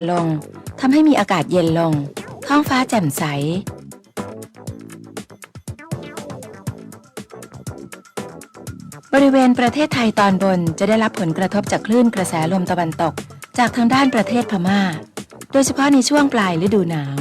ลงทำให้มีอากาศเย็นลง ท้องฟ้าแจ่มใส บริเวณประเทศไทยตอนบนจะได้รับผลกระทบจากคลื่นกระแสลมตะวันตก จากทางด้านประเทศพม่า โดยเฉพาะในช่วงปลายฤดูหนาว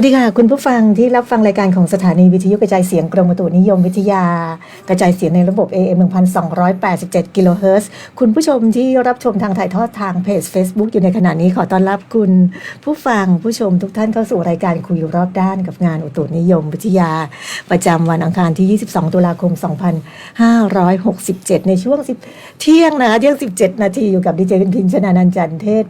วัสดีค่ะ คุณผู้ฟังที่รับฟังรายการของสถานีวิทยุกระจายเสียงกรมอุตุนิยมวิทยา กระจายเสียงในระบบ AM 1287 กิโลเฮิรตซ์คุณผู้ชมที่รับชมทางถ่ายทอดทางเพจ Facebook อยู่ในขณะนี้ขอต้อนรับคุณ ผู้ฟังผู้ชมทุกท่านเข้าสู่รายการคุยรอบด้านกับงานอุตุนิยมวิทยา ประจำวันอังคารที่ 22 ตุลาคม 2567 ในช่วง10เที่ยงนะเที่ยง 17 นาทีอยู่กับดีเจพินพินชนานันจันเทศ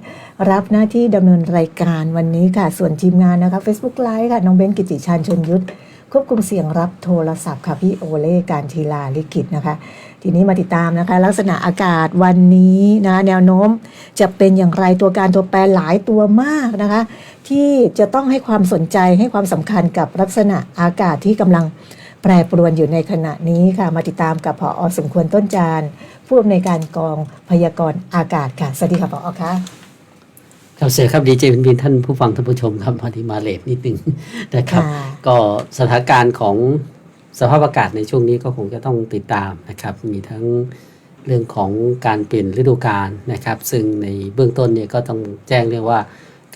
รับหน้าที่ดำเนินรายการวันนี้ค่ะ ส่วนทีมงานนะคะ Facebook Live ค่ะ น้องเบนกิติชานชนยุทธควบคุมเสียงรับโทรศัพท์ค่ะ พี่โอเล่การทีลาลิขิตนะคะ ทีนี้มาติดตามนะคะ ลักษณะอากาศวันนี้นะแนวโน้มจะเป็นอย่างไรตัวการตัวแปรหลายตัวมากนะคะ ที่จะต้องให้ความสนใจให้ความสำคัญกับลักษณะอากาศที่กำลังแปรปรวนอยู่ในขณะนี้ค่ะ มาติดตามกับพออสมควรต้นจานผู้อำนวยการกองพยากรณ์อากาศค่ะ สวัสดีค่ะพออค่ะ ครับเสียครับดีเจวินวินท่านผู้ฟังท่านผู้ชมครับพอดีมาเลทนิดนึงนะครับค่ะก็สถานการณ์ของสภาพอากาศในช่วงนี้ก็คงจะต้องติดตามนะครับ มีทั้งเรื่องของการเปลี่ยนฤดูกาลนะครับ ซึ่งในเบื้องต้นเนี่ยก็ต้องแจ้งเรียกว่า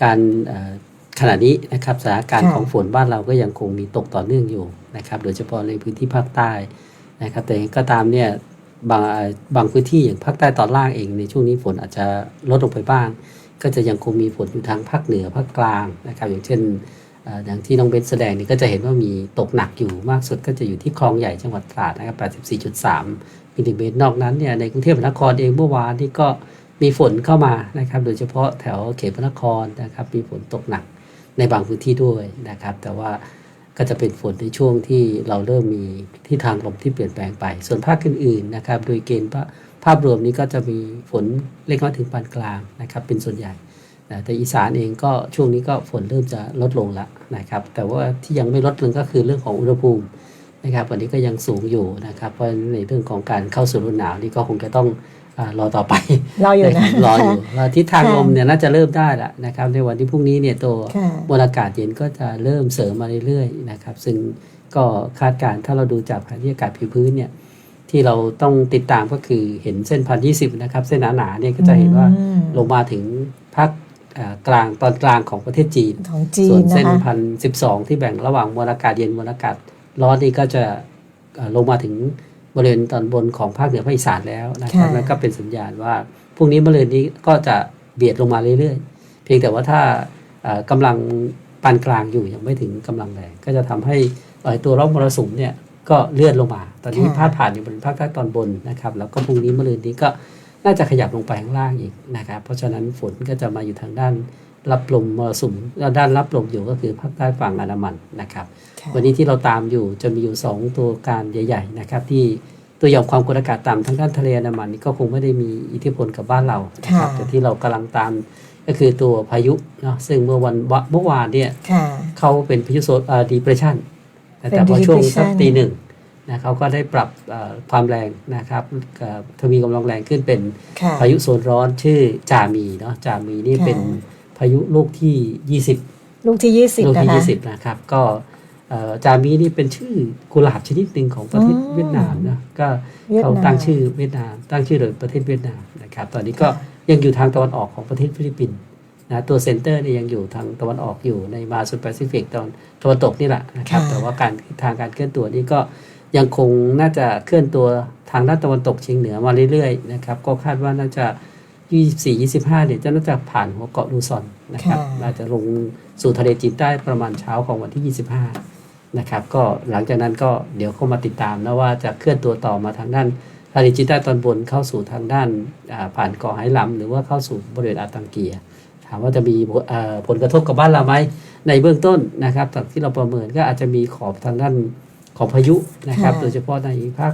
การเอ่อขณะนี้นะครับสถานการณ์ค่ะของฝนบ้านเราก็ยังคงมีตกต่อเนื่องอยู่นะครับ โดยเฉพาะในพื้นที่ภาคใต้นะครับ แต่ยังไงก็ตามเนี่ยบางเอ่อบางพื้นที่อย่างภาคใต้ตอนล่างเองในช่วงนี้ฝนอาจจะลดลงไปบ้าง ก็จะยังคงมีฝนอยู่ทางภาคเหนือภาคกลางนะครับ อย่างเช่นอย่างที่น้องเบนแสดงนี่ก็จะเห็นว่ามีตกหนักอยู่มากสุดก็จะอยู่ที่คลองใหญ่จังหวัดตราดนะครับ84.3มิลลิเมตรนอกนั้นเนี่ยในกรุงเทพมหานครเองเมื่อวานนี่ก็มีฝนเข้ามานะครับ โดยเฉพาะแถวเขตพระนครนะครับ มีฝนตกหนักในบางพื้นที่ด้วยนะครับ แต่ว่าก็จะเป็นฝนในช่วงที่เราเริ่มมีที่ทางลมที่เปลี่ยนแปลงไป ส่วนภาคอื่นๆนะครับ โดยเกณฑ์ว่า ภาพรวมนี้ก็จะมีฝนเล็กน้อยถึงปานกลางนะครับ เป็นส่วนใหญ่นะแต่อีสานเองก็ช่วงนี้ก็ฝนเริ่มจะลดลงแล้วนะครับ แต่ว่าที่ยังไม่ลดลงก็คือเรื่องของอุณหภูมินะครับวันนี้ก็ยังสูงอยู่นะครับ เพราะฉะนั้นในเรื่องของการเข้าสู่ฤดูหนาวนี่ก็คงจะต้องอารอต่อไปรออยู่นะรออยู่ว่าทิศทางค่ะลมเนี่ยน่าจะเริ่มได้แล้วนะครับในวันที่พรุ่งนี้เนี่ยตัวค่ะมวลอากาศเย็นก็จะเริ่มเสริมมาเรื่อยๆนะครับ ซึ่งก็คาดการณ์ถ้าเราดูจากแผนที่อากาศผิวพื้นเนี่ย ที่เราต้องติดตามก็คือเห็นเส้นพันยี่สิบนะครับ เส้นหนาๆเนี่ยก็จะเห็นว่าอืมลงมาถึงภาคเอ่อกลางตอนกลางของประเทศจีนของจีส่วนนนะเส้นคะพันสิบสองที่แบ่งระหว่างมวลอากาศเย็นมวลอากาศร้อนนี่ก็จะเอ่อลงมาถึงบริเวณตอนบนของภาคเหนือภาคอีสานแล้วนะครับค่ะนั่นก็เป็นสัญญาณว่าพรุ่งนี้มะรืนนี้ก็จะเบียดลงมาเรื่อยๆ เพียงแต่ว่าถ้าเอ่อกำลังปานกลางอยู่ยังไม่ถึงกำลังแรงก็จะทำให้เอ่อตัวร่องมรสุมเนี่ย ก็เลื่อนลงมา ตอนนี้ค่ะพาดผ่านอยู่บนภาคใต้ตอนบนนะครับ แล้วก็พรุ่งนี้มะรืนนี้ก็น่าจะขยับลงไปข้างล่างอีกนะครับ เพราะฉะนั้นฝนก็จะมาอยู่ทางด้านรับลมมรสุมแล้วด้านรับลมอยู่ก็คือภาคใต้ฝั่งอันดามันนะครับค่ะวันนี้ที่เราตามอยู่จะมีอยู่ 2 ตัวการใหญ่ ๆ นะครับ ที่ตัวหย่อมความกดอากาศต่ำทางด้านทะเลอันดามันนี่ก็คงไม่ได้มีอิทธิพลกับบ้านเรานะครับค่ะแต่ที่เรากำลังตามก็คือตัวพายุเนาะซึ่งเมื่อวันวะเมื่อวานเนี่ยค่ะเขาเป็นพายุโซนดีเพรสชันเป็น แต่พอช่วงสัก depression ตีหนึ่งนะเขาก็ได้ปรับเอ่อความแรงนะครับเอ่อทวีกำลังแรงขึ้นเป็นค่ะพายุโซนร้อนชื่อจามีเนาะจามีนี่ค่ะเป็นพายุลูกที่ 20 ลูกที่ยี่สิบลูกนะที่คะยี่สิบนะครับ ก็เอ่อจามีนี่เป็นชื่อกุหลาบชนิดหนึ่งของประเทศอืมเวียดนามนะก็เวียดนามเขาตั้งชื่อเวียดนาม ตั้งชื่อโดยประเทศเวียดนามนะครับ ตอนนี้ก็ยังอยู่ทางตะวันออกของประเทศฟิลิปปินส์ นะตัวเซนเตอร์เนี่ยยังอยู่ทางตะวันออกอยู่ในมาสุดแปซิฟิกตอนตะวันตกนี่แหละนะครับค่ะแต่ว่าการทางการเคลื่อนตัวนี้ก็ยังคงน่าจะเคลื่อนตัวทางด้านตะวันตกเฉียงเหนือมาเรื่อยๆนะครับ ก็คาดว่าน่าจะ 24 25 เนี่ยจะน่าจะผ่านหัวเกาะลูซอนนะครับค่ะน่าจะลงสู่ทะเลจีนใต้ประมาณเช้าของวันที่ 25 นะครับ ก็หลังจากนั้นก็เดี๋ยวเข้ามาติดตามนะว่าจะเคลื่อนตัวต่อมาทางด้านทะเลจีนใต้ตอนบนเข้าสู่ทางด้านอ่าผ่านเกาะไหหลำหรือว่าเข้าสู่บริเวณอาตังเกีย ถามว่าจะมีเอ่อผลกระทบกับบ้านเราไหมในเบื้องต้นนะครับจากที่เราประเมินก็อาจจะมีขอบทางด้านของพายุนะครับค่ะโดยเฉพาะในภาค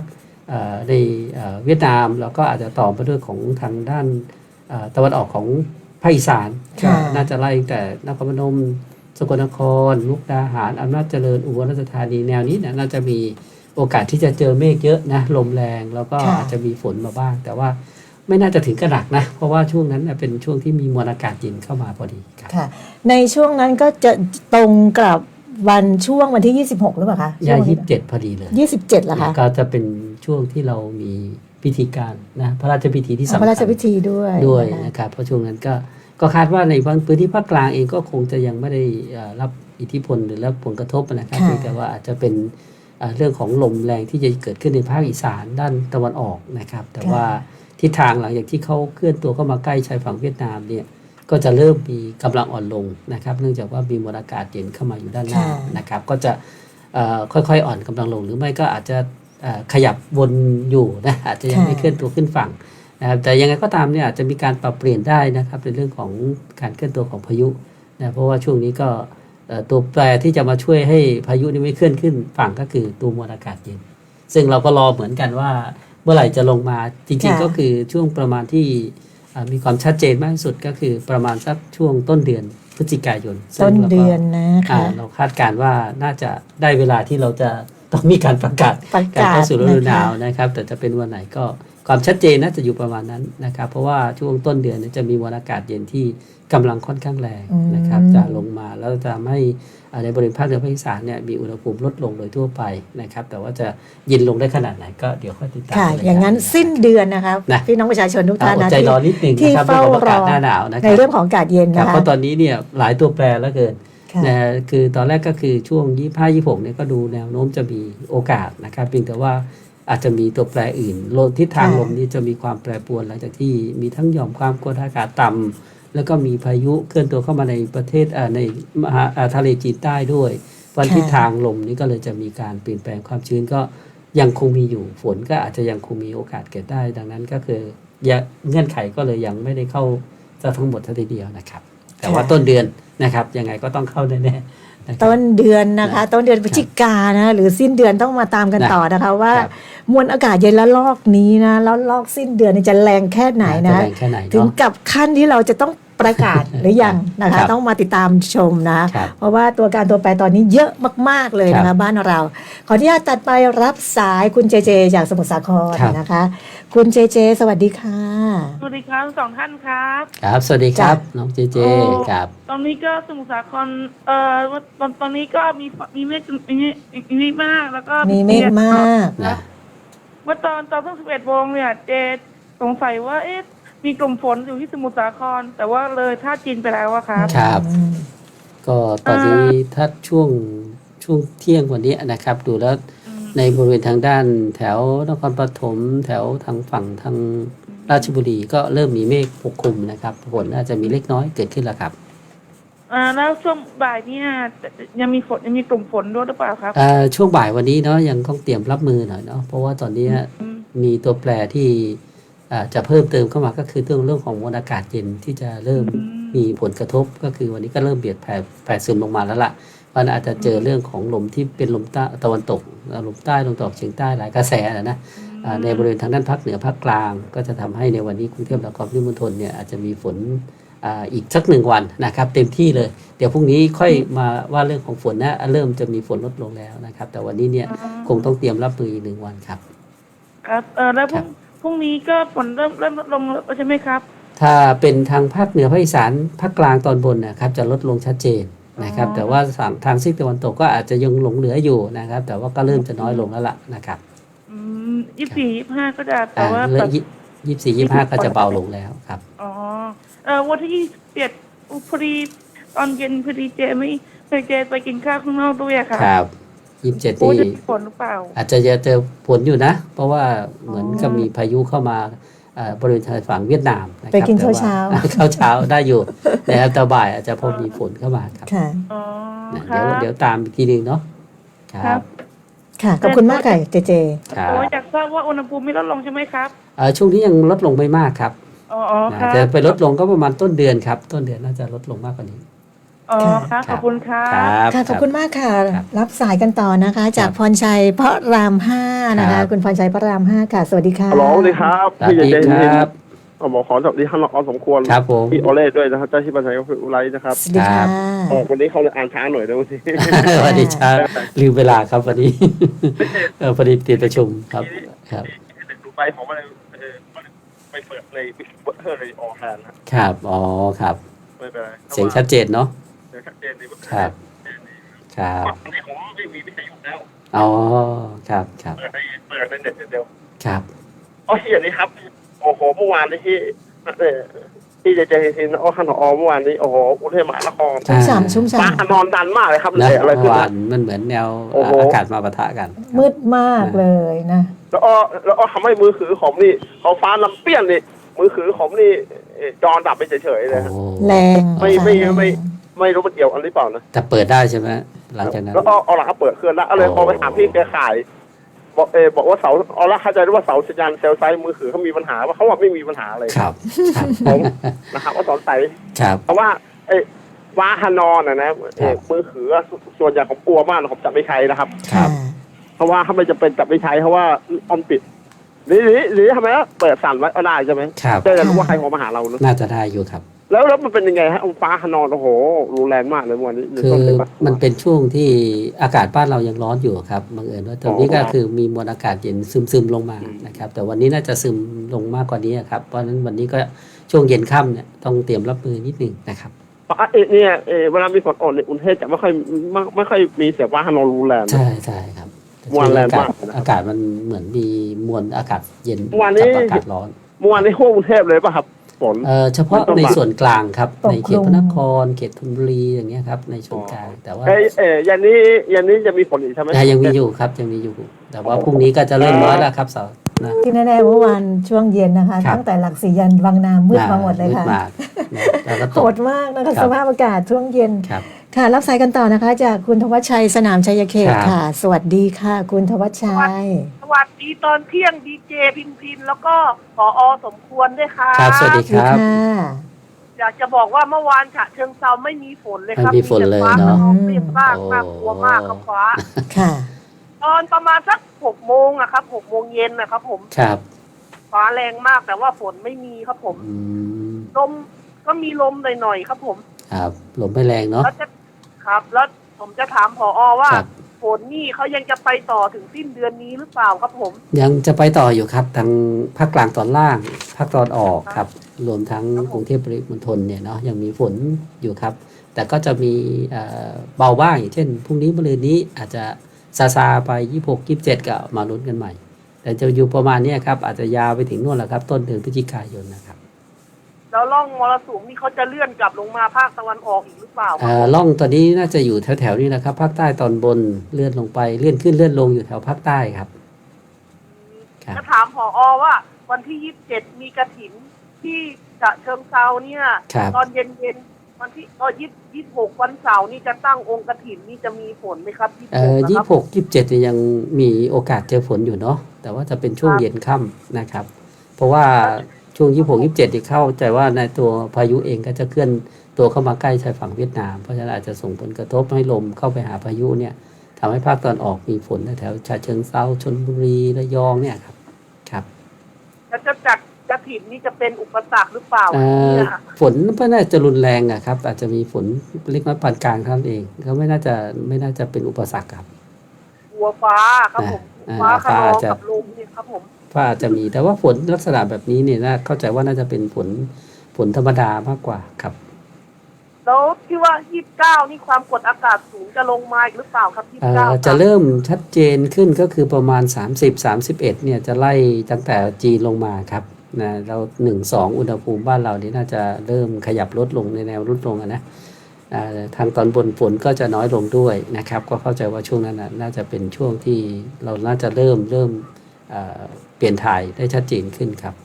เอ่อในเอ่อเวียดนามแล้วก็อาจจะต่อมาด้วยของทางด้านเอ่อตะวันออกของภาคอีสานค่ะก็น่าจะไล่ตั้งแต่นครพนมสกลนครมุกดาหารอำนาจเจริญอุบลราชธานีแนวนี้เนยน่าจะมีโอกาสที่จะเจอเมฆเยอะนะลมแรงแล้วก็ค่ะอาจจะมีฝนมาบ้าง แต่ว่า ไม่น่าจะถึงกระหนักนะ เพราะว่าช่วงนั้นน่ะเป็นช่วงที่มีมวลอากาศเย็นเข้ามาพอดีครับค่ะ ในช่วงนั้นก็จะตรงกับวันช่วงวันที่ 26 หรือเปล่าคะยายี่สิบเจ็ดพอดีเลยยี่สิบเจ็ดเหรอคะก็จะเป็นช่วงที่เรามีพิธีการนะพระราชพิธีที่สำพคัระญราชพิธีด้วยด้วยนะคะนะครับเพราะช่วงนั้นก็ก็คาดว่าในบางพื้นที่ภาคกลางเองก็คงจะยังไม่ได้เอ่อรับอิทธิพลหรือรับผลกระทบนะครับค่ะเพียงแต่ว่าอาจจะเป็นเอ่อเรื่องของลมแรงที่จะเกิดขึ้นในภาคอีสานด้านตะวันออกนะครับ แต่ว่า ทิศทางหลังจากที่เขาเคลื่อนตัวเข้ามาใกล้ชายฝั่งเวียดนามเนี่ยก็จะเริ่มมีกำลังอ่อนลงนะครับ เนื่องจากว่ามีมวลอากาศเย็นเข้ามาอยู่ด้านหน้าค่ะนะครับ ก็จะเอ่อค่อยๆอ่อนกำลังลงหรือไม่ก็อาจจะเอ่อขยับวนอยู่นะอาจจะยังไม่เคลื่อนตัวขึ้นฝั่งนะครับแต่ยังไงก็ตามเนี่ยอาจจะมีการปรับเปลี่ยนได้นะครับในเรื่องของการเคลื่อนตัวของพายุนะเพราะว่าช่วงนี้ก็เอ่อตัวแปรที่จะมาช่วยให้พายุนี้ไม่เคลื่อนขึ้นฝั่งก็คือตัวมวลอากาศเย็น ซึ่งเราก็รอเหมือนกันว่า เมื่อไหร่จะลงมาจริงค่ะๆก็คือช่วงประมาณที่อ่ามีความชัดเจนมากที่สุดก็คือประมาณสักช่วงต้นเดือนพฤศจิกายนซึ่งต้นราก็เดือนนะอ่าคะเราคาดการณ์ว่าน่าจะได้เวลาที่เราจะต้องมีการประกาศประการกาศเข้าสู่ฤดูหนาวนะคะนะครับ แต่จะเป็นวันไหนก็ความชัดเจนน่าจะอยู่ประมาณนั้นนะครับ เพราะว่าช่วงต้นเดือนเนยจะมีมวลอากาศเย็นที่กำลังค่อนข้างแรงนะครับอืมจะลงมาแล้วจะไม่อ่า ในบริเวณภาคเหนือภาคอีสานเนี่ยมีอุณหภูมิลดลงโดยทั่วไปนะครับ แต่ว่าจะเย็นลงได้ขนาดไหนก็เดี๋ยวค่อยติดตามค่ะใรกรอย่างนั้นสิ้นเดือนนะคะนะพี่น้องประชาชนทุกอ่าท่านอดนะใจที่รอนิดหนึ่งที่นะครับเรื่องของอากาศเฝ้ารอหน้าหนาวนะคในรับเรื่องของอากาศเย็นครับนะคะเพราะตอนนี้เนี่ยหลายตัวแปรแล้วเกินค่ะนะคือตอนแรกก็คือช่วง25 26เนี่ยก็ดูแนวโน้มจะมีโอกาสนะครับเพียงแต่ว่าอาจจะมีตัวแปรอื่นลมทิศทางค่ะลมนี้จะมีความแปรปรวนหลังจากที่มีทั้งหย่อมความกดอากาศต่ำ แล้วก็มีพายุเคลื่อนตัวเข้ามาในประเทศอ่าในมหาอ่าทะเลจีนใต้ด้วยวันค่ะทิศทางลมนี้ก็เลยจะมีการเปลี่ยนแปลงความชื้นก็ยังคงมีอยู่ฝนก็อาจจะยังคงมีโอกาสเกิดได้ ดังนั้นก็คืออย่าเงื่อนไขก็เลยยังไม่ได้เข้าจะทั้งหมดทันทีเดียวนะครับ แต่ว่าค่ะต้นเดือนนะครับยังไงก็ต้องเข้าแน่ๆนะครับ ต้นเดือนนะคะนะต้นเดือนพฤศจิกานะหรือสิ้นเดือนต้องมาตามกันนะต่อนะคะว่าครับมวลอากาศเย็นและลอกนี้นะแล้วลอกสิ้นเดือนนี่จะแรงแค่ไหนจะนะแรงแค่ไหนถึงเนาะกับขั้นที่เราจะต้อง ประกาศหรือยังนะครัคะบต้องมาติดตามชมนะครับเพราะว่าตัวการตัวแปรตอนนี้เยอะมาก ๆ เลยนะครัคะบบ้านเรา ขออนุญาตตัดไปรับสายคุณเจเจจากสมุทรสาครครับนะคะ คุณเจเจ สวัสดีค่ะ สวัสดีครับทั้งสองท่านครับ ครับ สวัสดีครับจ้ะน้องเจเจโอ้ครับ ตอนนี้ก็สมุทรสาครเอ่อตอนตอนนี้ก็มีฝมีเมฆมีเมฆมีเมฆมากแล้วก็มีเมฆมากนะเมื่อตอนตอนตั้งสิบเอ็ดโมงเนี่ยเจสงสัยว่าเอ๊ะ มีกลุ่มฝนอยู่ที่สมุทรสาคร แต่ว่าเลยท่าจีนไปแล้วอะครับ ครับอืมก็ตอนนี้ถ้าช่วงช่วงเที่ยงวันนี้นะครับ ดูแล้วในบริเวณทางด้าน แถวนครปฐมแถวทางฝั่งทางราชบุรีก็เริ่มมีเมฆปกคลุมนะครับฝนอาจจะมีเล็กน้อยเกิดขึ้นแล้วครับอ่าแล้วช่วงบ่ายเนี่ยยังมีฝนยังมีกลุ่มฝนด้วยหรือเปล่าครับเอ่อช่วงบ่ายวันนี้เนาะยังต้องเตรียมรับมือหน่อยเนาะเพราะว่าตอนนี้อืมมีตัวแปรที่อ่า จะเพิ่มเติมเข้ามาก็คือเรื่องเรื่องของมวลอากาศเย็นที่จะเริ่มอืมมีผลกระทบก็คือวันนี้ก็เริ่มเบียดแผ่แผ่ซึมลงมาแล้วล่ะมันอาจจะเจอเรื่องของลมที่เป็นลมใต้ตะวันตกอ่าลมใต้ลมตะวันออกเฉียงใต้หลายกระแสนะนะอ่าในบริเวณทางด้านภาคเหนือภาคกลาง ก็จะทำให้ในวันนี้กรุงเทพและปริมณฑลเนี่ยอาจจะมีฝนอ่าอีกสักหนึ่งวันนะครับ เต็มที่เลย เดี๋ยวพรุ่งนี้ค่อยมาว่าเรื่องของฝนนะเริ่มจะมีฝนลดลงแล้วนะครับ แต่วันนี้เนี่ยคงต้องเตรียมรับมืออีกหนึ่งวันครับ ครับเออแล้วพครัรุ่บง พรุ่งนี้ก็ฝนเริ่มเริ่มลดลงแล้วใช่ไหมครับ ถ้าเป็นทางภาคเหนือภาคอีสานภาคกลางตอนบนนะครับ จะลดลงชัดเจนนะครับ อ๋อ แต่ว่าทางทางซีกตะวันตกก็อาจจะยังหลงเหลืออยู่นะครับ แต่ว่าก็เริ่มจะน้อยลงแล้วล่ะนะครับอืมยี่สี่ยี่ห้าก็จะแต่อ่าว่าเหลืแบอบยี่สิบสี่ยี่ห้าก็จะเบาลงแล้วครับ อ๋อเออวันที่ยี่สิบเจ็ดพอดีตอนเย็นพอดีเจไม่เคยเจไปกินข้าวข้างนอกด้วยอะค่ะ ครับ ยี่สิบเจ็ดโอ้นี่จะมีผลหรือเปล่า อาจจะเจอผลอยู่นะ เพราะว่าเหมือนกับมีพายุเข้ามาเอ่อบริเวณชายฝั่งเวียดนามะครับไปกินแต่ว่เช้าๆข้าวเช้าได้อยู่นะครับแต่บ่ายอาจจะพอมีฝนเข้ามาครับค่ะ อ๋อนะครัเดี๋ยวบ เดี๋ยวตามอีกทีหนึงเนาะคครัรับบ ค่ะ ขอบคุณมากค่ะเจเจ ครับโอ้อยากทราบว่าอุณหภูมิไม่ลดลงใช่ไหมครับ เอ่อช่วงนี้ยังลดลงไม่มากครับอ๋ออ๋อนะครับจะไปลดลงก็ประมาณต้นเดือนครับ ต้นเดือนน่าจะลดลงมากกว่านี้ อ๋อครับขอบคุณครับครับค่ะขอบคุณมากค่ะ ครับรับสายกันต่อนะคะ จากครับพรชัยพระรามห้านะครัคะ บ คุณพรชัยพระรามห้าค่ะ สวัสดีค่ะฮัลโหลสวัสดีครับสวัสพี่ดีเจเจคนรับเอาบอกขอสวัสดีท่านรองสมควรครับผม พี่โอเล่ด้วยนะครับเจ้าที่ประชาชนอุไรนะครับสวัสดีค่ะออกวันนี้เขาเลยอ่านช้าหน่อยนะวันนี้ สวัสดีครับลืมเวลาครับวันนี้ เออพอดีติดประชุมครับครับ ดูไปผมก็เลยเออไปเปิดเลยเปิดเลยออกแทนนะครับอ๋อครับ ไม่เป็นไรเสียงชัดเจนเนาะ เสียงชัดเจนดีครับ ครับวันนี้ผมไม่มีวิทยุแล้ว อ๋อ ครับ ครับ เปิดในเปิดในเน็ตเดียวครับ อ๋อที่อย่างนี้ครับ โอ้โห เมื่อวานนี้ที่เออที่เจเจทินอ๋อขันหอเมื่อวานนี้ โอ้โหกรุงเทพมหานครชุ่มฉ่ำชุ่มฟ้าฉ่ำนอนดันมากเลยครับนะเกิดอะไรขึ้นวานะ นมันเหมือนแนวโอ้โห อากาศมาปะทะกันมืดมากเลยนะ แล้วอ้อแล้วอ้อทำให้มือถือผมนี่เขาฟ้าลำเปี้ยนนี่ มือถือผมนี่เอ่อจอดับไปเฉยๆเลยฮะ โอ้ แรงไม่ไม่ค่ะไม่ ไม่รู้มันเกี่ยวอันหรือเปล่านะแต่เปิดได้ใช่ไหมหลังจากนั้น แล้วอ้อเอาหลังเขาเปิดเครื่องแล้วก็เลยโอ้พอไปถามพี่แกขาย บอกเออบอกว่าเสาเอาละเข้าใจว่าเสาสัญญาณเซลล์ไซต์มือถือเขามีปัญหาว่าเขาว่าไม่มีปัญหาอะไรครับครับผมนะครับว่าสอนไซต์ครับเพราะว่าเอ้ฟ้าฮานอนนะนะเอ่อครับมือถือส่วนใหญ่ผมกลัวมากนะผมจะไม่ใช้นะครับ ครับ เพราะว่าถ้าไม่จะเป็นจะไม่ใช้เพราะว่าออมปิดหรือหรือหรือทำไมนะเปิดสั่นไว้ก็ได้ใช่ไหมครับจะได้รู้ว่าใครโทรมาหาเราเนอะน่าจะได้อยู่ครับ แล้วแล้วมันเป็นยังไงฮะฟ้าฮานอนโอ้โหรุนแรงมากเลยเมื่อวันนี้หรืคือต้นดืปะมันเป็นช่วงที่อากาศบ้านเรายังร้อนอยู่ครับบังเอิญว่าตอนนี้ก็อ๋อคือมีมวลอากาศเย็นซึมซึมๆลงมาอืมนะครับ แต่วันนี้น่าจะซึมลงมากกว่านี้ครับเพราะฉะนั้นวันนี้ก็ช่วงเย็นค่ำเนี่ยต้องเตรียมรับมือนิดนึงนะครับเพราะเอะเนี่ยเออเวลามีฝนอ่อนในยกรุงเทพจะไม่ค่อยไม่ไม่ค่อยมีเสียงฟ้าฮานอนรุนแรงนะใช่ใช่ครับมวลแรงอากาศมากนะครับอากาศมันเหมือนมีมวลอากาศเย็นวันนี้กับอากาศร้อนเมื่อวานในห้วงกรุงเทพเลยป่ะครับ ฝน เอ่อเฉพาะมันต้องในมาส่วนกลางครับปกในเขตคลุมพระนคร เขตธนบุรีอย่างเงี้ยครับ ในส่วนกลางแต่ว่าเอ้ยเอ้ยยันนี้ยันนี้จะมีฝนอีกใช่ไหมอะยังมีอยู่ครับยังมีอยู่ แต่ว่าพรุ่งนี้ก็จะเริ่มน้อยแล้วครับเสาร์นะ ที่แน่ๆเมื่อวานช่วงเย็นนะคะ ครับ ตั้งแต่หลักสี่ยันวังนามืดมาหมดเลยค่ะมืดมากนะแล้วก็ตโหก ดมากนะคะครับสภาพอากาศช่วงเย็น ครับ ค่ะ รับสายกันต่อนะคะ จากคุณธวัชชัยสนามชัยเขตครับ ค่ะ สวัสดีค่ะ คุณธวัชชัย สวัสดีตอนเที่ยงดีเจพินพินแล้วก็ผออสมควรด้วยค่ะครับสวัสดีสวัสดีค่ะอยากจะบอกว่าเมื่อวานฉะเชิงเซาไม่มีฝนเลยครับไม่มีฝนเลยแต่ฟ้าเนอะของเปรี้ยงมากโอ้น่ากลัวมากครับฟ้า ค่ะ ตอนประมาณสักหกโมงอะครับหกโมงเย็นนะครับผมครับฟ้าแรงมากแต่ว่าฝนไม่มีครับผมอืมลมก็มีลมหน่อยๆครับผม ครับลมไม่แรงเนาะแล้วจะ ครับ แล้วผมจะถามผออว่าครับฝนนี่เขายังจะไปต่อถึงสิ้นเดือนนี้หรือเปล่าครับผม ยังจะไปต่ออยู่ครับทางภาคกลางตอนล่างภาคตอนออกครับ รวมทั้งกรุงเทพปริมณฑลเนี่ยเนาะยังมีฝนอยู่ครับ แต่ก็จะมีเอ่อเบาบ้างอย่างเช่นพรุ่งนี้มะรืนนี้อาจจะซาซาๆไปยี่หกยี่สิบเจ็ดก็มาลุ้นกันใหม่ แต่จะอยู่ประมาณเนี้ยครับอาจจะยาวไปถึงนู่นแหละครับ ต้นเดือนพฤศจิกายนนะครับ แล้วร่องมรสุมนี่เขาจะเลื่อนกลับลงมาภาคตะวันออกอีกหรือเปล่าครับเอ่อล่องตอนนี้น่าจะอยู่แถวๆนี้นะครับภาคใต้ตอนบนเลื่อนลงไปเลื่อนขึ้นเลื่อนลงอยู่แถวภาคใต้ครับ ครับ จะถามผออว่า วันที่ยี่สิบเจ็ดมีกระถินที่จะเชิงเซาเนี่ย ครับ ตอนเย็นเย็นๆวันที่ก็ยี่ยี่หกวันเสาร์นี่จะตั้งองค์กระถินนี่จะมีฝนไหมครับยี่เอ่อนะยี่ครับหกยี่สิบเจ็ดยังมีโอกาสเจอฝนอยู่เนาะแต่ว่าจะเป็นช่วงครับเย็นค่ำนะครับ เพราะว่า ช่วงยี่หกยี่สิบเจ็ดที่เข้าใจว่าในตัวพายุเองก็จะเคลื่อนตัวเข้ามาใกล้ชายฝั่งเวียดนาม เพราะฉะนั้นอาจจะส่งผลกระทบให้ลมเข้าไปหาพายุเนี่ยทำให้ภาคตอนออกมีฝนแถวๆฉะเชิงเซาชนบุรีระยองเนี่ยครับครับแล้วจะจัดกระถินนี่จะเป็นอุปสรรคหรือเปล่าเอ่อเนี่ยฝนไม่น่าจะรุนแรงอะครับ อาจจะมีฝนเล็กน้อยปานกลางเท่านั้นเองก็ไม่น่าจะไม่น่าจะเป็นอุปสรรคครับหัวฟ้าครับผมอ่าฟ้าขนฟ้าองอาจจะกับลมเนี่ยครับผม ว่าอาจจะมี แต่ว่าฝนลักษณะแบบนี้เนี่ยน่าเข้าใจว่าน่าจะเป็นฝนฝนธรรมดามากกว่าครับแล้วที่ว่ายี่สิบเก้านี่ความกดอากาศสูงจะลงมาอีกหรือเปล่าครับยี่สิเอ่บเก้าอจะเริ่มชัดเจนขึ้นก็คือประมาณ30 31เนี่ยจะไล่ตั้งแต่จีนลงมาครับนะเราหนึ่งสองอุณหภูมิบ้านเรานี่น่าจะเริ่มขยับลดลงในแนวลดลงอะนะอ่าทางตอนบนฝนก็จะน้อยลงด้วยนะครับ ก็เข้าใจว่าช่วงนั้นนะน่าจะเป็นช่วงที่เราน่าจะเริ่มเริ่มอ่าเปลี่ยนถ่ายได้ชัดเจนขึ้นครับ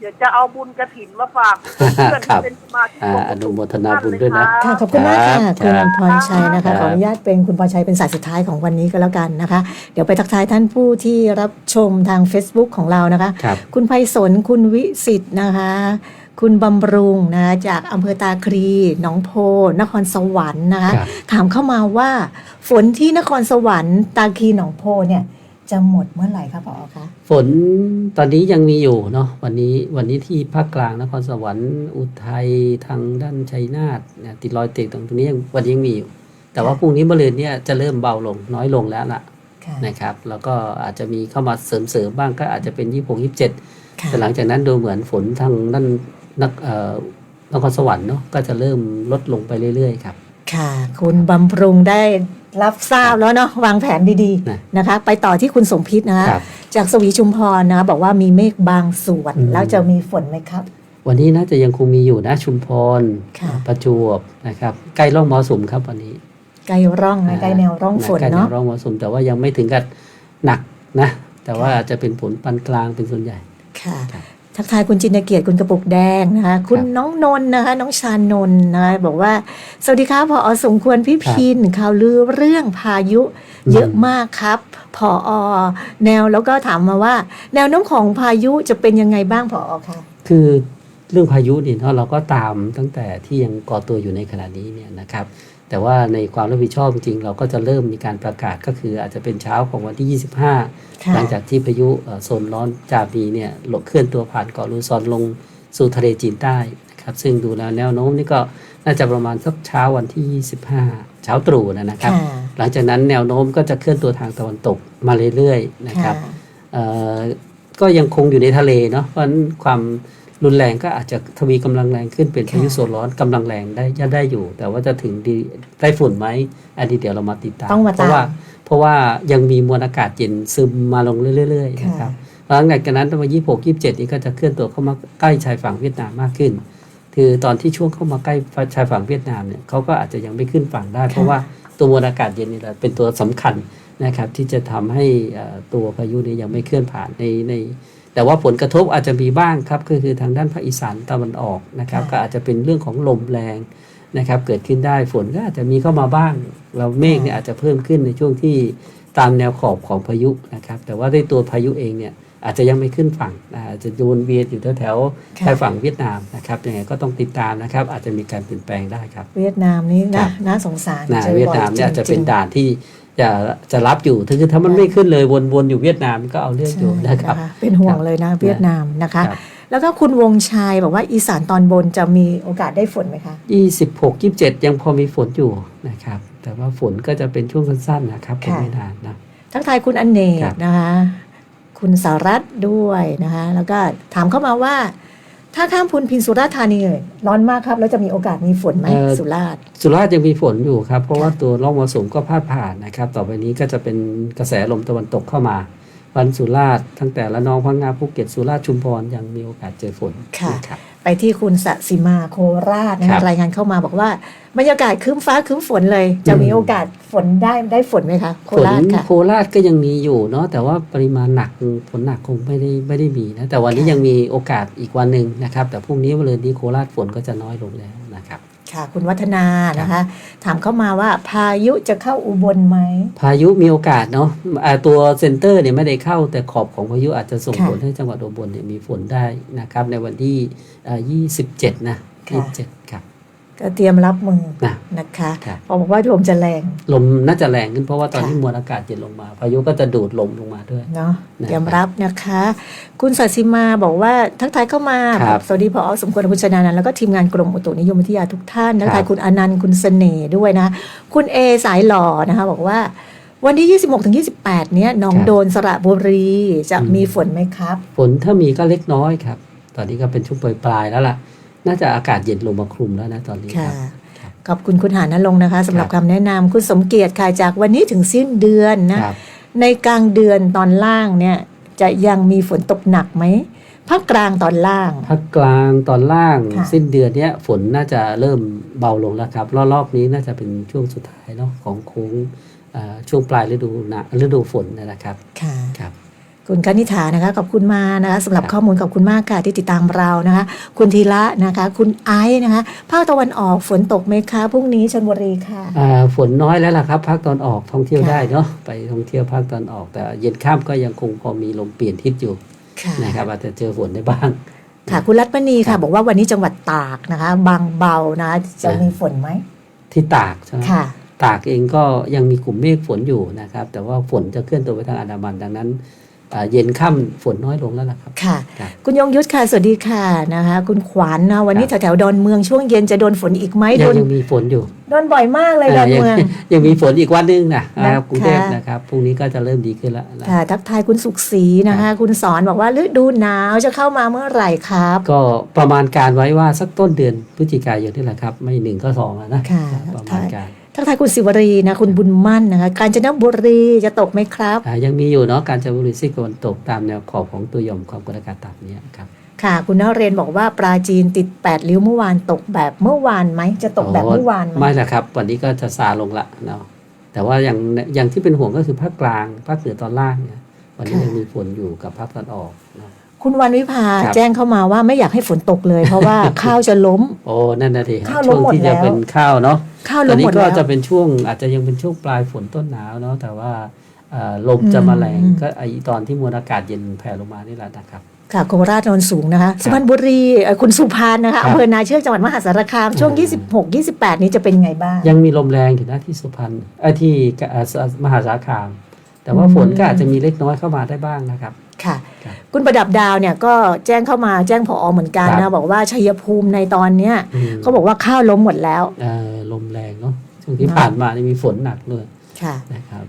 เดี๋ยวจะเอาบุญกระถินมาฝากเพื่อนครับที่เป็นสมาชิกอ่าของอนุโมทนาบุญด้วยนะค่ะขอบคุณมากค่ะครับคุณพรชัยนะครัคะบขออนุญาตเป็นคุณพรชัยเป็นสายสุดท้ายของวันนี้ก็แล้วกันนะคะ เดี๋ยวไปทักทายท่านผู้ที่รับชมทาง Facebook ของเรานะคะครับคุณไพศลคุณวิสิตนะคะคุณบำรุงนะคะจากอำเภอตาครีหนองโพ นครสวรรค์นะคะครับถามเข้ามาว่าฝนที่นครสวรรค์ ตาครีหนองโพเนี่ย จะหมดเมื่อไหร่คะพอคะ ฝนตอนนี้ยังมีอยู่เนาะวันนี้วันนี้ที่ภาคกลางนครสวรรค์อุทัยทางด้านชัยนาทเนี่ยติดรอยเตกตรงนี้ยังวันนี้ยังมีอยู่แต่ว่าพรุ่งนี้มะรืนเนี่ยจะเริ่มเบาลงน้อยลงแล้วล่ะค่ะนะครับ แล้วก็อาจจะมีเข้ามาเสริมๆบ้างก็อาจจะเป็นยี่หกยี่เจ็ดค่ะแต่หลังจากนั้นดูเหมือนฝนทางด้านนักเอ่อนครสวรรค์เนาะก็จะเริ่มลดลงไปเรื่อยๆครับ ค่ะ คุณบำรุงได้ รับทราบแล้วเนาะวางแผนดีนะๆนะคะ ไปต่อที่คุณสมพิษนะคะครับจากสวีชุมพรนะคะบอกว่ามีเมฆบางส่วนอืมแล้วจะมีฝนไหมครับ วันนี้น่าจะยังคงมีอยู่นะชุมพรค่ะประจวบนะครับใกล้ร่องมรสุมครับวันนี้ใกล้ร่องนะใกล้แนวร่องฝนใกล้แนเนาะวร่องมรสุมแต่ว่ายังไม่ถึงกับหนักนะ แต่ว่าอาจจะเป็นฝนปานกลางเป็นส่วนใหญ่ค่ะครับ ทักทายคุณจินเกียรติคุณกระปุกแดงนะคะคุณครับน้องนนท์นะคะน้องชานนท์นะคะบอกว่า สวัสดีครับพอสมควรพี่พินข่าวลือเรื่องพายุอืมเยอะมากครับพออแนวแล้วก็ถามมาว่า แนวโน้มของพายุจะเป็นยังไงบ้างพออคะคือเรื่องพายุเนี่ยเนาะเราก็ตามตั้งแต่ที่ยังก่อตัวอยู่ในขณะนี้เนี่ยนะครับ แต่ว่าในความรับผิดชอบจริงๆเราก็จะเริ่มมีการประกาศก็คืออาจจะเป็นเช้าของวันที่ 25ค่ะหลังจากที่พายุเอ่อโซนร้อนจาบีเนี่ยหลบเคลื่อนตัวผ่านเกาะลูซอนลงสู่ทะเลจีนใต้นะครับซึ่งดูแล้วแนวโน้มนี่ก็น่าจะประมาณสักเช้าวันที่ 25 เช้าตรู่นะครับค่ะหลังจากนั้นแนวโน้มก็จะเคลื่อนตัวทางตะวันตกมาเรื่อยๆนะครับค่ะเอ่อก็ยังคงอยู่ในทะเลเนาะเพราะฉะนั้นความ รุนแรงก็อาจจะทวีกำลังแรงขึ้นเป็นพายุค่ะโซนร้อนกำลังแรงได้ยังได้อยู่ แต่ว่าจะถึงดีได้ฝุ่นไหมอันนี้เดี๋ยวเรามาติดตามต้องมาเพราะว่าตามเพราะว่ายังมีมวลอากาศเย็นซึมมาลงเรื่อยๆนะครับหลังจากนั้นประมาณยี่หกยี่เจ็ดนี้ก็จะเคลื่อนตัวเข้ามาใกล้ชายฝั่งเวียดนามมากขึ้น คือตอนที่ช่วงเข้ามาใกล้ชายฝั่งเวียดนามเนี่ยเขาก็อาจจะยังไม่ขึ้นฝั่งได้ เพราะว่าตัวมวลอากาศเย็นนี่แหละเป็นตัวสำคัญนะครับที่จะทำให้เอ่อตัวพายุนี้ยังไม่เคลื่อนผ่านในใน แต่ว่าผลกระทบอาจจะมีบ้างครับก็คือทางด้านภาคอีสานตะวันออกนะครับค่ะก็อาจจะเป็นเรื่องของลมแรงนะครับ เกิดขึ้นได้ฝนก็อาจจะมีเข้ามาบ้าง เราเมฆเนี่ยอาจจะเพิ่มขึ้นในช่วงที่ตามแนวขอบของพายุนะครับ แต่ว่าด้วยตัวพายุเองเนี่ยอาจจะยังไม่ขึ้นฝั่งอาจจะวนเวียนอยู่แถวๆค่ะชายฝั่งเวียดนามนะครับยังไงก็ต้องติดตามนะครับ อาจจะมีการเปลี่ยนแปลงได้ครับ เวียดนามนี่ครันะบน่าสงสารนะจอบ่อเวียดนามเนี่ยอาจจะเป็นริงๆด่านที่ จะจะรับอยู่ถึงถ้ามันไม่ขึ้นเลยวนๆอยู่เวียดนามก็เอาเรื่องอยู่ใช่นะครับ เป็นห่วงเลยนะเวียดนามนะคะครับแล้วก็คุณวงชัยบอกว่าอีสานตอนบนจะมีโอกาสได้ฝนไหมคะยี่สิบหกยี่สิบเจ็ดยังพอมีฝนอยู่นะครับ แต่ว่าฝนก็จะเป็นช่วงสั้นๆนะครับคงค่ะไม่นานนะทักทายคุณอนเนครักบนะคะ คุณสารัตน์ด้วยนะคะ แล้วก็ถามเข้ามาว่า ถ้าข้ามพุนพินสุราษฎร์ธานีเลยร้อนมากครับแล้วจะมีโอกาสมีฝนไหมสุราษฎร์ สุราษฎร์ยังมีฝนอยู่ครับ เพราะว่าค่ะตัวร่องมรสุมก็พาดผ่านนะครับ ต่อไปนี้ก็จะเป็นกระแสลมตะวันตกเข้ามา วันสุราษฎร์ตั้งแต่ละนองพังงาภูเก็ตสุราษฎร์ชุมพรยังมีโอกาสเจอฝนค่ะ นะครับ ไปที่คุณสสิมาโคราชนะครัคะบรายงานเข้ามาบอกว่าบรรยากาศครึ้มฟ้าครึ้มฝนเลย จะมีโอกาสฝนได้ได้ฝนไหมคะโคฝนราชค่ะโคราชก็ยังมีอยู่เนาะแต่ว่าปริมาณหนักฝนหนักคงไม่ได้ไม่ได้มีนะแต่วันนี้ค่ะยังมีโอกาสอีกวันหนึ่งนะครับ แต่พรุ่งนี้วันเรือนนี้โคราชฝนก็จะน้อยลงแล้วนะ ครับค่ะ คุณวัฒนานะคะ ถามเข้ามาว่าพายุจะเข้าอุบลไหม พายุมีโอกาสเนาะอ่าตัวเซ็นเตอร์เนี่ยไม่ได้เข้าแต่ขอบของพายุอาจจะส่งค่ะผลให้จังหวัดอุบลเนี่ยมีฝนได้นะครับ ในวันที่อ่า27นะค่ะ27 ครับ ก็เตรียมรับมือนะนะคะครับ พอบอกว่าลมจะแรงลมน่าจะแรงขึ้นเพราะว่าตอนค่ะที่มวลอากาศเย็นลงมา พายุก็จะดูดลมลงมาด้วย เนาะนะครับเตรียมรับนะคะ คุณสัสิมาบอกว่าทักทายเข้ามาครับสวัสดีพอสมควรคุณชนานันท์แล้วก็ทีมงานกรมอุตุนิยมวิทยาทุกท่านทักครัทายบคุณอนันต์คุณเสน่ห์ด้วยนะ คุณเอสายหล่อนะคะ บอกว่า วันที่ 26ถึง28 เนี้ยหน้องโดนสระบุรีจะมีฝนไหมครับ ฝนถ้ามีก็เล็กน้อยครับ ตอนนี้ก็เป็นช่วงปลายๆแล้วล่ะ น่าจะอากาศเย็นลงมาคลุมแล้วนะตอนนี้คค่ะรับครับขอบคุณคุณหานลงค์นะคะสำหรับครับคำแนะนำคุณสมเกียรติค่ะจากวันนี้ถึงสิ้นเดือนนะครับในกลางเดือนตอนล่างเนี่ยจะยังมีฝนตกหนักไหมภาคกลางตอนล่างภาคกลางตอนล่างค่ะสิ้นเดือนเนี้ยฝนน่าจะเริ่มเบาลงแล้วครับรอบๆนี้น่าจะเป็นช่วงสุดท้ายเนาะของโค้งอ่าช่วงปลายฤดูหนะฤดูฝนนะครับค่ะครับ คุณกนิษฐานะคะขอบคุณมานะคะสำหรับครับข้อมูลขอบคุณมากค่ะที่ติดตามเรานะคะ คุณธีระนะคะ คุณไอซ์นะคะภาคตะวันออกฝนตกไหมคะพรุ่งนี้ชนบุรีค่ะอ่าฝนน้อยแล้วล่ะครับภาคตอนออกท่องเที่ยวค่ะได้เนาะไปท่องเที่ยวภาคตอนออก แต่เย็นข้ามก็ยังคงพอมีลมเปลี่ยนทิศอยู่ค่ะนะครับอาจจะเจอฝนได้บ้างค่ะคุณรัตมณีครัค่ะบบอกว่าวันนี้จังหวัดตากนะคะ บางเบานะจะมีฝนไหมที่ตากใช่ไหมค่ะตากเองก็ยังมีกลุ่มเมฆฝนอยู่นะครับ แต่ว่าฝนจะเคลื่อนตัวไปทางอันดามันดังนั้นอ่า เย็นค่ำฝนน้อยลงแล้วนะครับ ค่ะครับคุณยงยุทธค่ะ สวัสดีค่ะนะคะ คุณขวัญนะวันนี้ครัแถบวๆดอนเมืองช่วงเย็นจะโดนฝนอีกไหมยัโดงนยังมีฝนอยู่โดนบ่อยมากเลยดอนเมืองยังยังมีฝนอีกวันหนึงนะคนะคะรับกรุงเทพนะครับพรุ่งนี้ก็จะเริ่มดีขึ้นแล้วนะค่ะทักทายคุณสุขศรีนะคะ คุณสอนบอกว่าฤดูหนาวจะเข้ามาเมื่อไหร่ครับ ก็ประมาณการไว้ว่าสักต้นเดือนพฤศจิกายนนี่แหละครับ ไม่หนึ่งก็สองแล้วนะค่ะประมาณการ ทักทายคุณสิวรีนะคุณบุญมั่นนะคะกาญจนบุรีจะตกไหมครับอ่ายังมีอยู่เนาะการจะบุรีซีกตะวันตกตามแนวขอบของตัวหย่อมความกดอากาศต่ำเนี่ยครับค่ะ คุณนเรนบอกว่าปราจีนติด 8 ริ้วเมื่อวานตกแบบเมื่อวานไหมจะตกแบบเมื่อวานไหมไม่ละครับ วันนี้ก็จะซาลงละเนาะแต่ว่าอย่างอย่างที่เป็นห่วงก็คือภาคกลางภาคเหนือตอนล่างเนี่ยวันนี้ยังมีฝนอยู่กับภาคตอนออกเนาะ คุณวันวิภาครับ แจ้งเข้ามาว่าไม่อยากให้ฝนตกเลย เพราะว่าข้าวจะล้ม โอ้นั่นนะทีครับข้าวล้ช่มวงหมดที่แล้จะวเป็นข้าวเนาะข้าวตล้อมนหนี้มดก็แล้ว จะเป็นช่วงอาจจะยังเป็นช่วงปลายฝนต้นหนาวเนาะแต่ว่าเอ่อลมจะมาแรงอืม ก็ไอตอนที่มวลอากาศเย็นแผ่ลงมานี่แหละนะครับ ค่ะโคราชโนนสูงนะคะสุพรรณบุรีเอ่อคุณสุพรรณนะคะครับอำเภอนาเชือกจังหวัดมหาสารคามช่วง อืม26 28 นี้จะเป็นไงบ้าง ยังมีลมแรงอยู่นะที่สุพรรณเอ้ยที่เอ่อมหาสารคาม แต่ว่าอืม ฝนก็อาจจะมีเล็กน้อยเข้ามาได้บ้างนะครับ ค่ะครับคุณประดับดาวเนี่ยก็แจ้งเข้ามาแจ้งผอเหมือนกันครันะบบอกว่าชัยภูมิในตอนเนี้ยอืมเขาบอกว่าข้าวล้มหมดแล้วเอ่อลมแรงเนาะช่วงที่ผ่านมานี่มีฝนหนักเลยค่ะนะครับ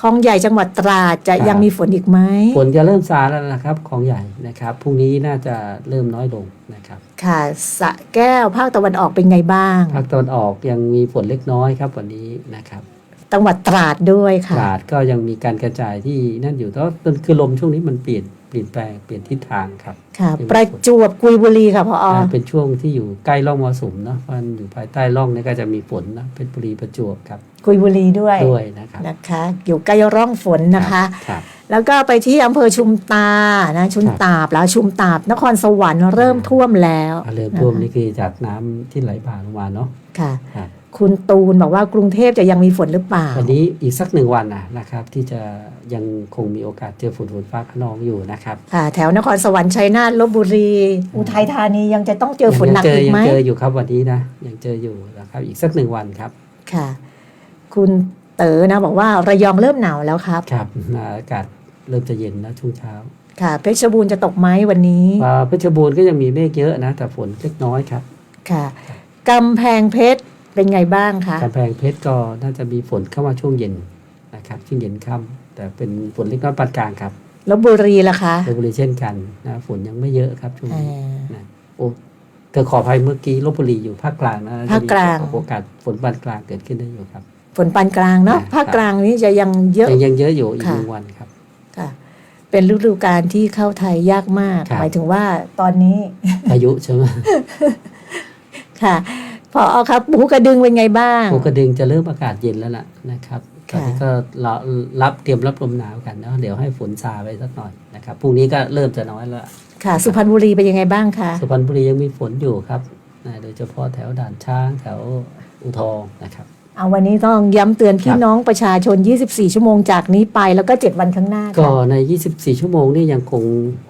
คลองใหญ่จังหวัดตราดจะครับยังมีฝนอีกไหมฝนจะเริ่มซาแล้วนะครับของใหญ่นะครับพรุ่งนี้น่าจะเริ่มน้อยลงนะครับ ค่ะสระแก้วภาคตะวันออกเป็นไงบ้าง ภาคตะวันออกยังมีฝนเล็กน้อยครับวันนี้นะครับ จังหวัดตราดด้วยตค่ะราดก็ยังมีการกระจายที่นั่นอยู่แต่ว่าคือลมช่วงนี้มันเปลี่ยนเปลี่ยนแปลงเปลี่ยนทิศทางครับค่ะเป็นประจวบกุยบุรีค่ะพออ่าเป็นช่วงที่อยู่ใกล้ร่องมรสุมเนาะมันอยู่ภายใต้ร่องนี่ก็จะมีฝนนะเพชรบุรีประจวบครับ กุยบุรีด้วยด้วยนะครับนะคะ อยู่ใกล้ร่องฝนนะคะครับแล้วก็ไปที่อำเภอชุมตานะชุมครับตาบแล้วชุมตาบนครสวรรค์เริ่มท่วมแล้วอ่าเรือท่วมนี่คือจากน้ำที่ไหลผ่านลงมาเนาะค่ะ ครับคุณตูนบอกว่ากรุงเทพจะยังมีฝนหรือเปล่า วันนี้อีกสักหนึ่งวันนะนะครับ ที่จะยังคงมีโอกาสเจอฝนฝนฟ้าขนองอยู่นะครับค่ะแถวนครสวรรค์ชัยนาทลบบุรี อุทัยธานียังจะต้องเจอฝนหนักยังเจออีกยัไหมเจออยู่ครับวันนี้นะยังเจออยู่นะครับ อีกสักหนึ่งวันครับค่ะ คุณเต๋อนะบอกว่าระยองเริ่มหนาวแล้วครับครับอ่าอากาศเริ่มจะเย็นนะช่วงเช้าค่ะเพชรบูรณ์จะตกไหมวันนี้อ่าเพชรบูรณ์ก็ยังมีเมฆเยอะนะ แต่ฝนเล็กน้อยครับค่ะกำแพงเพชร เป็นไงบ้างคะกำแพงเพชรก็น่าจะมีฝนเข้ามาช่วงเย็นนะครับช่วงเย็นค่ำแต่เป็นฝนเล็กน้อยปานกลางครับลบบุรีล่ะคะลพบุรีเช่นกันนะฝนยังไม่เยอะครับช่วงอ่านี้นะโอ้เธอขออภัยเมื่อกี้ลบบุรีอยู่ภาคกลางนะภาคกลางจะมีโอกาสฝนปานกลางเกิดขึ้นได้อยู่ครับ ฝนปานกลางเนาะครับภาคกลางนี้จะยังเยอะยังยังเยอะอยู่อีกค่ะหนึ่งวันครับค่ะเป็นฤดูกาลที่เข้าไทยยากมากครับหมายถึงว่าตอนนี้พายุใช่ไหมค่ะ พอครับภูกระดึงเป็นไงบ้าง ภูกระดึงจะเริ่มอากาศเย็นแล้วล่ะนะครับตค่ะอนนี้ก็เรารับเตรียมรับลมหนาวกันเนาะเดี๋ยวให้ฝนซาไปสักหน่อยนะครับพรุ่งนี้ก็เริ่มจะน้อยแล้วค่ะ สุพรรณบุรีเป็นยังไงบ้างคะสุพรรณบุรียังมีฝนอยู่ครับนะโดยเฉพาะแถวด่านช้างแถวอุทองนะครับ เอาวันนี้ต้องย้ำเตือนพี่ครับ น้องประชาชน 24 ชั่วโมงจากนี้ไปแล้วก็ 7 วันข้างหน้าก็ค่ะใน 24 ชั่วโมงนี่ยังคง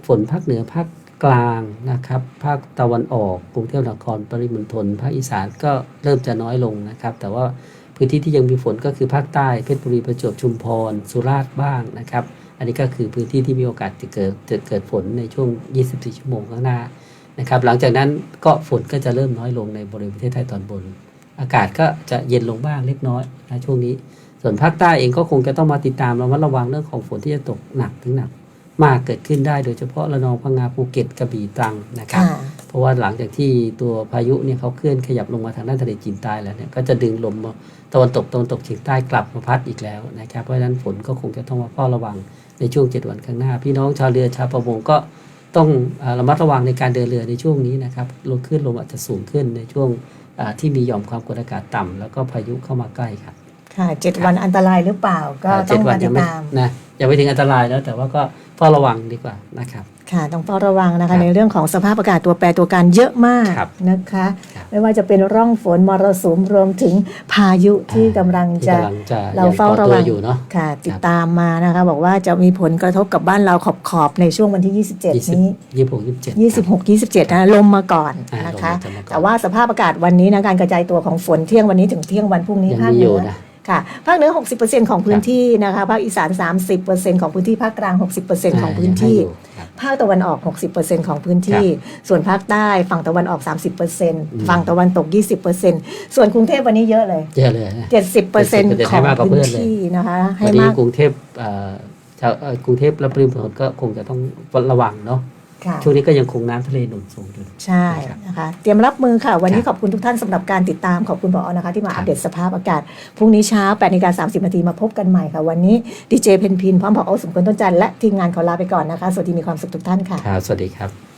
ฝนภาคเหนือภาค กลางนะครับ ภาคตะวันออกกรุงเทพมหานครปริมณฑลภาคอีสานก็เริ่มจะน้อยลงนะครับ แต่ว่าพื้นที่ที่ยังมีฝนก็คือภาคใต้เพชรบุรีประจวบชุมพร สุราษฎร์บ้างนะครับ อันนี้ก็คือพื้นที่ที่มีโอกาสจะเกิดจะเกิดฝนในช่วง 24 ชั่วโมงข้างหน้านะครับ หลังจากนั้นก็ฝนก็จะเริ่มน้อยลงในบริเวณประเทศไทยตอนบน อากาศก็จะเย็นลงบ้างเล็กน้อยนะช่วงนี้ ส่วนภาคใต้เองก็คงจะต้องมาติดตามระมัดระวังเรื่องของฝนที่จะตกหนักถึงหนัก มากเกิดขึ้นได้โดยเฉพาะระนองพังงาภูเก็ตกระบี่ตรังนะครับค่ะเพราะว่าหลังจากที่ตัวพายุเนี่ยเขาเคลื่อนขยับลงมาทางด้านทะเลจีนใต้แล้วเนี่ยก็จะดึงลมตะวันตกตะวันตกเฉียงใต้กลับมาพัดอีกแล้วนะครับเพราะฉะนั้นฝนก็คงจะต้องมาเฝ้าระวังในช่วง7วันข้างหน้า พี่น้องชาวเรือชาวประมงก็ต้องเอ่อระมัดระวังในการเดินเรือในช่วงนี้นะครับลมขึ้นลมอาจจะสูงขึ้นในช่วงอ่าที่มีหย่อมความกดอากาศต่ำแล้วก็พายุเข้ามาใกล้ครับค่ะเจ็ดวันอันตรายหรือเปล่าก็อ่าต้เจ็อดงวัมานติยัดงไม่ตามนะยังไม่ถึงอันตรายแล้วแต่ว่าก็เฝ้าระวังดีกว่านะครับ ค่ะต้องเฝ้าระวังนะครัคะ บในเรื่องของสภาพอากาศตัวแปรตัวการเยอะมากครับนะคะ ครับ ไม่ว่าจะเป็นร่องฝนมรสุมรวมถึงพายุที่กำลังที่จะ กำลังจะเราเฝ้ายังก่อระตัวังอยู่เนาะ ค่ะติดตามมานะคะ บอกว่าจะมีผลกระทบกับบ้านเราขอบขอบๆในช่วงวันที่ยี่27สิบนี้ ยี่สิบหกยี่สิบเจ็ด 26 27นะลมมาก่อนอ่านะคะ ลมมาก่อน แต่ว่าสภาพอากาศวันนี้นะการกระจายตัวของฝนเที่ยงวันนี้ถึงเที่ยงวันพรุ่งนี้ยังภาคมีเหอยู่นือนะ ค่ะ ภาคเหนือ 60%ของพื้นที่นะคะ ภาคอีสาน 30%ของพื้นที่ ภาคกลาง 60%ของพื้นที่ยังให้อยู่ครับ ภาคตะวันออก 60%ของพื้นที่ ส่วนภาคใต้ฝั่งตะวันออก 30%ฝั่งตะวันตก 20%ส่วนกรุงเทพวันนี้เยอะเลย เยอะเลยนะ70%ของให้มากกว่าเพื่พื้อนนเลย ที่นะคะ ให้วันนี้มาก กรุงเทพเอ่อชาวเอ่อกรุงเทพและปริมณฑลก็คงจะต้องระวังเนาะค่ะ ช่วงนี้ก็ยังคงน้ำทะเลหนุนสูงอยู่ใช่ครับนะคะเตรียมรับมือค่ะ วันนี้ครับขอบคุณทุกท่านสำหรับการติดตามขอบคุณผอนะคะที่มาครับอัปเดตสภาพอากาศพรุ่งนี้เช้า8นาฬิกา30นาทีมาพบกันใหม่ค่ะวันนี้ดีเจเพนพินพร้อมผอสมควรต้นจันทร์และทีมงานขอลาไปก่อนนะคะสวัสดีมีความสุขทุกท่านค่ะครับสวัสดีครับ